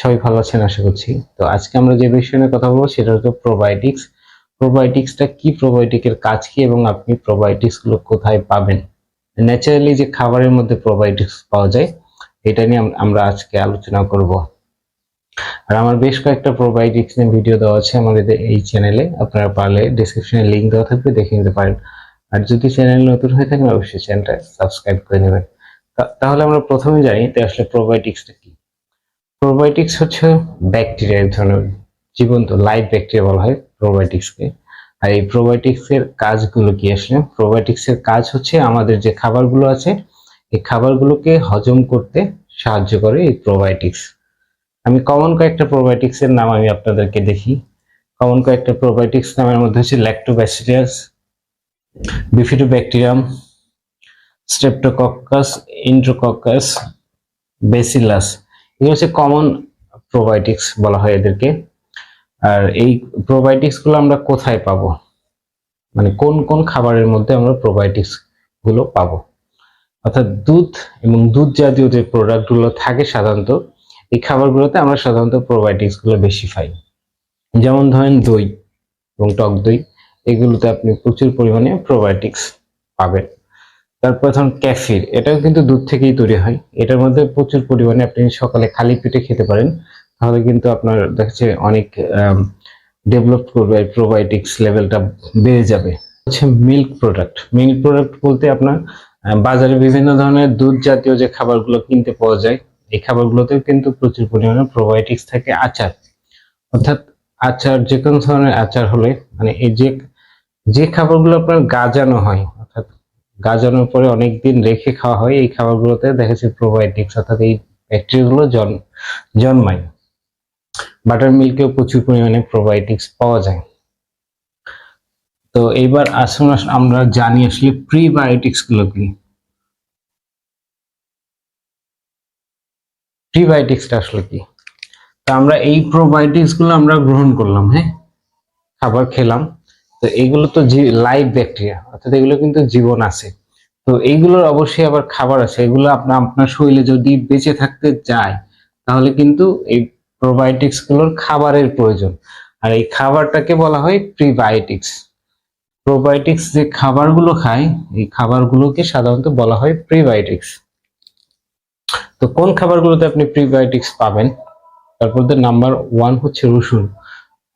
সবাই ভালো আছেন আশা করছি। তো আজকে আমরা যে বিষয় নিয়ে কথা বলব সেটা হচ্ছে প্রোবায়োটিক্স প্রোবায়োটিক্সটা কি? প্রোবায়োটিকের কাজ কি? এবং আপনি প্রোবায়োটিক্সগুলো কোথায় পাবেন? ন্যাচারালি যে খাবারের মধ্যে প্রোবায়োটিক্স পাওয়া যায়, এটা নিয়ে আমরা আজকে আলোচনা করব। আর আমার বেশ কয়েকটা প্রোবায়োটিক্স নিয়ে ভিডিও দেওয়া আছে আমাদের এই চ্যানেলে আপনারা পারলে ডিসক্রিপশনে লিংক দেওয়া থাকবে, দেখে নিতে পারেন। আর যদি চ্যানেল নতুন হয়ে থাকেন, অবশ্যই চ্যানেলটা সাবস্ক্রাইব করে নেবেন। তাহলে আমরা প্রথমে জানি যে আসলে প্রোবায়োটিক্সটা প্রোবায়োটিক্স হচ্ছে ব্যাকটেরিয়া এক ধরনের জীবন্ত লাইভ ব্যাকটেরিয়া বলা হয় প্রোবায়োটিক্সকে আর এই প্রোবায়োটিক্স এর কাজগুলো কি আসলে? প্রোবায়োটিক্স এর কাজ হচ্ছে আমাদের যে খাবারগুলো আছে, এই খাবারগুলোকে হজম করতে সাহায্য করে এই প্রোবায়োটিক্স আমি কমন কয়েকটা প্রোবায়োটিক্স এর নাম আমি আপনাদেরকে দেখি। কমন কয়েকটা প্রোবায়োটিক্স নামের মধ্যে হচ্ছে lactobacillus bifidobacterium streptococcus enterococcus bacillus এগুলো হচ্ছে কমন প্রোবায়োটিক্স বলা হয় এদেরকে। আর এই প্রোবায়োটিক্সগুলো আমরা কোথায় পাবো? মানে কোন কোন খাবারের মধ্যে আমরা প্রোবায়োটিক্সগুলো পাবো? অর্থাৎ দুধ এবং দুধ জাতীয় যে প্রোডাক্টগুলো থাকে সাধারণত, এই খাবারগুলোতে আমরা সাধারণত প্রোবায়োটিক্সগুলো বেশি পাই। যেমন ধরেন দই এবং টক দই, এগুলোতে আপনি প্রচুর পরিমাণে প্রোবায়োটিক্স পাবেন। তারপর ধরুন ক্যাফির, এটাও কিন্তু দুধ থেকেই তৈরি হয়। এটার মধ্যে প্রচুর পরিমাণে আপনি সকালে খালি পেটে খেতে পারেন। তাহলে কিন্তু আপনার দেখছে অনেক ডেভেলপ করবে প্রোবায়োটিক্স লেভেলটা বেড়ে যাবে। হচ্ছে মিল্ক প্রোডাক্ট মিল্ক প্রোডাক্ট বলতে আপনার বাজারে বিভিন্ন ধরনের দুধ জাতীয় যে খাবারগুলো কিনতে পাওয়া যায়, এই খাবারগুলোতেও কিন্তু প্রচুর পরিমাণে প্রোবায়োটিক্স থাকে আচার। অর্থাৎ আচার যে কোনো ধরনের আচার হলে মানে এই যে যে খাবারগুলো আপনার গাজানো হয় গাজানোর পরে অনেক দিন রেখে খাওয়া হয়, এই খাবারগুলোতে দেখা যাচ্ছে প্রোবায়োটিক্স অর্থাৎ এই ব্যাকটেরিয়াগুলো জন, জন্মায়। বাটার মিল্কেও প্রচুর পরিমাণে প্রোবায়োটিক্স পাওয়া যায়। তো এইবার আসুন, আস- আমরা জানি আসলে প্রিবায়োটিক্সগুলো কি। প্রিবায়োটিক্সটা আসলে কি। তো আমরা এই প্রোবায়োটিক্সগুলো আমরা গ্রহণ করলাম হ্যাঁ? খাবার খেলাম। তো এগুলো তো লাইভ ব্যাকটেরিয়া অর্থাৎ এগুলো কিন্তু জীবন আছে। তো এইগুলোর অবশ্যই আবার খাবার আছে। এগুলো আপনার আপনার শরীরে যদি বেঁচে থাকতে যায়, তাহলে কিন্তু এই প্রোবায়োটিক্সগুলোর খাবারের প্রয়োজন। আর এই খাবারটাকে বলা হয় প্রিবায়োটিক্স প্রোবায়োটিক্স যে খাবারগুলো খায়, এই খাবারগুলোকে সাধারণত বলা হয় প্রিবায়োটিক্স তো কোন খাবারগুলোতে আপনি প্রিবায়োটিক্স পাবেন? তারপর নাম্বার ওয়ান হচ্ছে রসুন।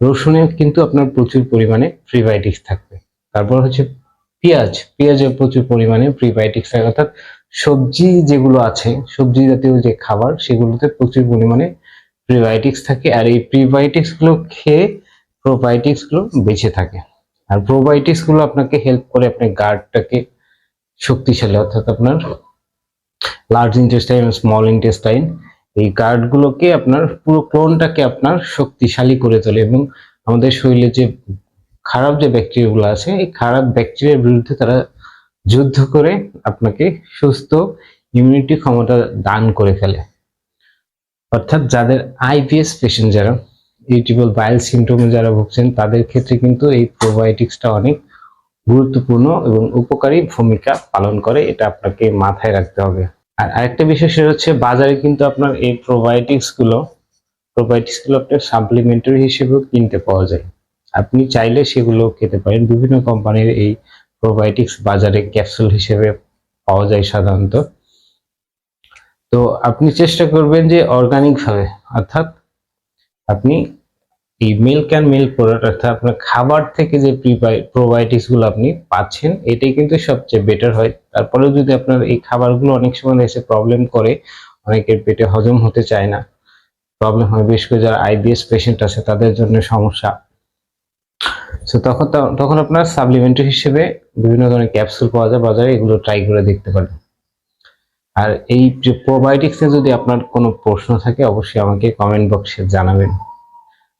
রসুনে কিন্তু আপনার প্রচুর পরিমাণে প্রিবায়োটিক্স থাকবে। তারপর হচ্ছে পেঁয়াজ। পেঁয়াজে প্রচুর পরিমাণে প্রিবায়োটিক্স থাকে। অর্থাৎ সবজি যেগুলো আছে, সবজি জাতীয় যে খাবার, সেগুলোতে প্রচুর পরিমাণে প্রিবায়োটিক্স থাকে। আর এই প্রিবায়োটিক্সগুলো খেয়ে প্রোবায়োটিক্সগুলো বেঁচে থাকে। আর প্রোবায়োটিক্সগুলো আপনাকে হেল্প করে আপনার গার্ডটাকে শক্তিশালী, অর্থাৎ আপনার লার্জ ইন্টেস্টাইন স্মল ইন্টেস্টাইন এই গার্ড গুলোকে আপনার পুরো ক্লোনটাকে আপনার শক্তিশালী করে তোলে এবং আমাদের শরীরে যে খারাপ যে ব্যাকটেরিয়া গুলো আছে, এই খারাপ ব্যাকটেরিয়ার বিরুদ্ধে তারা যুদ্ধ করে আপনাকে সুস্থ ইমিউনিটি ক্ষমতা দান করে ফেলে। অর্থাৎ যাদের আইপিএস পেশেন্ট যারা ইরিটেবল বাইল সিমটমে যারা ভুগছেন, তাদের ক্ষেত্রে কিন্তু এই প্রোবায়োটিক্সটা অনেক গুরুত্বপূর্ণ এবং উপকারী ভূমিকা পালন করে। এটা আপনাকে মাথায় রাখতে হবে। আর আরেকটা বিষয় সেটা হচ্ছে বাজারে কিন্তু আপনার এই প্রোবায়োটিক্সগুলো প্রোবায়োটিক্সগুলো আপনার সাপ্লিমেন্টারি হিসেবেও কিনতে পাওয়া যায়। আপনি চাইলে সেগুলো খেতে পারেন। বিভিন্ন কোম্পানির এই প্রোবায়োটিক্স বাজারে ক্যাপসুল হিসেবে পাওয়া যায় সাধারণত। তো আপনি চেষ্টা করবেন যে অর্গানিক ভাবে, অর্থাৎ আপনি এই মিল্ক অ্যান্ড মিল্ক প্রোডাক্ট অর্থাৎ আপনার খাবার থেকে যে প্রোবায়োটিক্সগুলো আপনি পাচ্ছেন, এটাই কিন্তু সবচেয়ে বেটার হয়। তারপরেও যদি আপনার এই খাবারগুলো অনেক সময় এসে প্রবলেম করে, অনেকের পেটে হজম হতে চায় না প্রবলেম হয়, বিশেষ করে যারা আইবিএস পেশেন্ট আছে, তাদের জন্য সমস্যা। তো তখন তখন আপনার সাপ্লিমেন্টারি হিসেবে বিভিন্ন ধরনের ক্যাপসুল পাওয়া যায়, বাজারে এগুলো ট্রাই করে দেখতে পারেন। আর এই যে প্রোবায়োটিক্স যদি আপনার কোনো প্রশ্ন থাকে, অবশ্যই আমাকে কমেন্ট বক্সে জানাবেন।